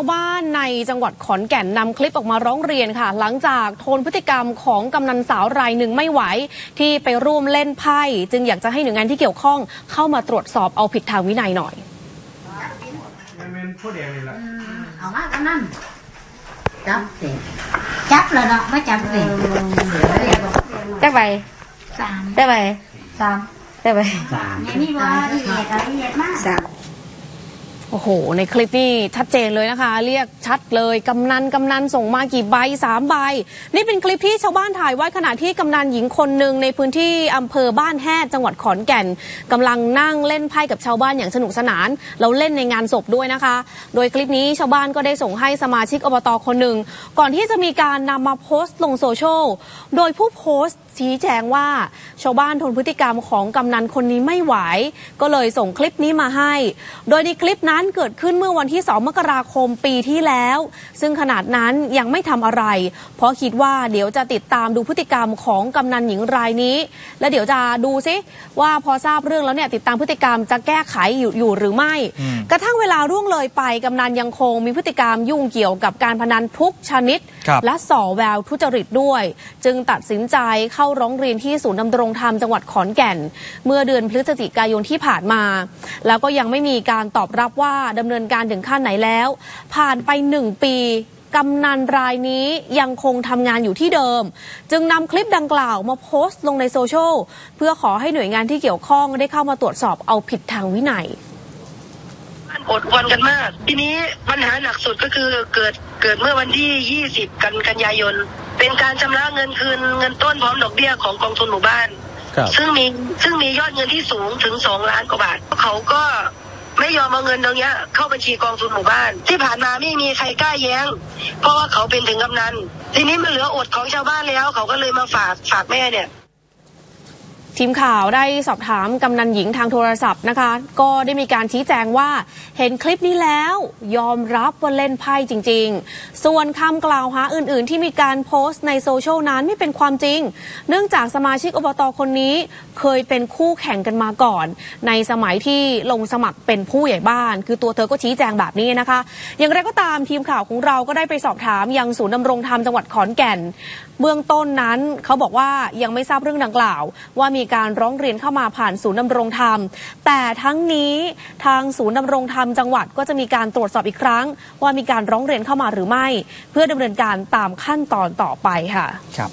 าวบ้านในจังหวัดขอนแก่นนำคลิปออกมาร้องเรียนค่ะ หลังจากทนพฤติกรรมของกำนันสาวรายหนึ่งไม่ไหว ที่ไปร่วมเล่นไพ่ จึงอยากจะให้หน่วยงานที่เกี่ยวข้องเข้ามาตรวจสอบเอาผิดทางวินัยหน่อยมันเป็นผู้เดียวนี่แหละเอามากันนั่นจับสิจับเลยเนาะไม่จับสิได้ไปสามได้ไปสามได้ไปเนี่ยนี่ว่าละเอียดละเอียดมากสาม โอ้โห ในคลิปนี่ชัดเจนเลยนะคะ เรียกชัดเลย กำนัน กำนันส่งมากี่ใบสามใบ นี่เป็นคลิปที่ชาวบ้านถ่ายไว้ขณะที่กำนันหญิงคนหนึ่งในพื้นที่อำเภอบ้านแฮดจังหวัดขอนแก่นกำลังนั่งเล่นไพ่กับชาวบ้านอย่างสนุกสนาน แล้วเล่นในงานศพด้วยนะคะ โดยคลิปนี้ชาวบ้านก็ได้ส่งให้สมาชิกอบตคนหนึ่งก่อนที่จะมีการนำมาโพสต์ลงโซเชียลโดยผู้โพสต์ ชี้แจงว่า ชาวบ้านทนพฤติกรรมของกำนันคนนี้ไม่ไหว ก็เลยส่งคลิปนี้มาให้ โดยในคลิปนั้นเกิดขึ้นเมื่อวันที่ 2 มกราคมปีที่แล้ว ซึ่งขนาดนั้นยังไม่ทำอะไร เพราะคิดว่าเดี๋ยวจะติดตามดูพฤติกรรมของกำนันหญิงรายนี้ และเดี๋ยวจะดูซิว่าพอทราบเรื่องแล้วเนี่ยติดตามพฤติกรรมจะแก้ไขอยู่อยู่หรือไม่ กระทั่งเวลาร่วงเลยไปกำนันยังคงมีพฤติกรรมยุ่งเกี่ยวกับการพนันทุกชนิดครับและส่อแววทุจริตด้วย จึงตัดสินใจเข้าร้องเรียนที่ศูนย์ดำรงธรรมจังหวัดขอนแก่น เมื่อเดือนพฤศจิกายนที่ผ่านมา แล้วก็ยังไม่มีการตอบรับว่าดำเนินการถึงขั้นไหนแล้ว ผ่านไปหนึ่งปีกำนันรายนี้ยังคงทำงานอยู่ที่เดิม จึงนำคลิปดังกล่าวมาโพสต์ลงในโซเชียลเพื่อขอให้หน่วยงานที่เกี่ยวข้องได้เข้ามาตรวจสอบเอาผิดทางวินัยอดวันกันมาก ทีนี้ปัญหาหนักสุดก็คือเกิดเกิดเมื่อวันที่ 20 กันกันยายน เป็นการชำระเงินคืนเงินต้นพร้อมดอกเบี้ยของกองทุนหมู่บ้าน ครับ ซึ่งมีซึ่งมียอดเงินที่สูงถึง2ล้านกว่าบาทเขาก็ไม่ยอมเอาเงินตรงเนี้ย เข้าบัญชีกองทุนหมู่บ้าน ที่ผ่านมาไม่มีใครกล้าแย้ง เพราะว่าเขาเป็นถึงกำนัน ทีนี้มันเหลืออดของชาวบ้านแล้ว เขาก็เลยมาฝากฝากแม่เนี่ย ทีมข่าวได้สอบถามกำนันหญิงทางโทรศัพท์นะคะ ก็ได้มีการชี้แจงว่าเห็นคลิปนี้แล้วยอมรับว่าเล่นไพ่จริง ๆ ส่วนคำกล่าวหาอื่น ๆ ที่มีการโพสต์ในโซเชียลนั้นไม่เป็นความจริง เนื่องจากสมาชิกอบตคนนี้เคยเป็นคู่แข่งกันมาก่อน ในสมัยที่ลงสมัครเป็นผู้ใหญ่บ้าน คือตัวเธอก็ชี้แจงแบบนี้นะคะ อย่างไรก็ตามทีมข่าวของเราก็ได้ไปสอบถามยังศูนย์ดำรงธรรมจังหวัดขอนแก่น เบื้องต้นนั้นเขาบอกว่ายังไม่ทราบเรื่องดังกล่าว ว่ามีการร้องเรียนเข้ามาผ่านศูนย์ดำรงธรรม แต่ทั้งนี้ทางศูนย์ดำรงธรรมจังหวัดก็จะมีการตรวจสอบอีกครั้ง ว่ามีการร้องเรียนเข้ามาหรือไม่ เพื่อดำเนินการตามขั้นตอนต่อไปค่ะ ครับ